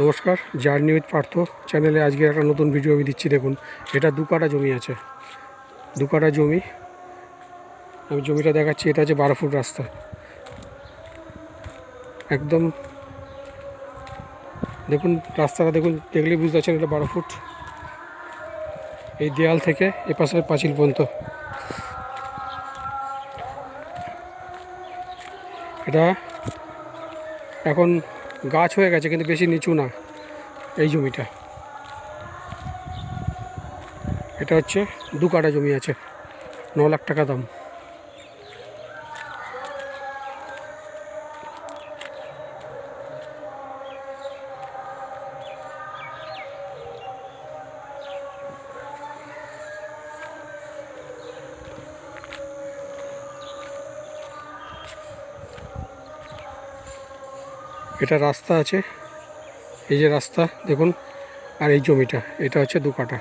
নমস্কার journey with Partha চ্যানেলে আজকে একটা নতুন ভিডিও আমি দিচ্ছি, দেখুন। এটা দু কাটা জমি আছে। দু কাটা জমি। আমি জমিটা দেখাচ্ছি, এটা হচ্ছে বারো ফুট রাস্তা। একদম দেখুন, রাস্তাটা দেখুন, দেখলেই বুঝতে পারছেন এটা বারো ফুট। এই দেয়াল থেকে এ পাশে পাঁচিল পর্যন্ত। এটা এখন গাছ হয়ে গেছে, কিন্তু বেশি নিচু না এই জমিটা। এটা হচ্ছে দু কাটা জমি আছে, ন লাখ টাকা দাম। এটা রাস্তা আছে। এই যে রাস্তা দেখুন। আর এই জমিটা এটা হচ্ছে দু কাটা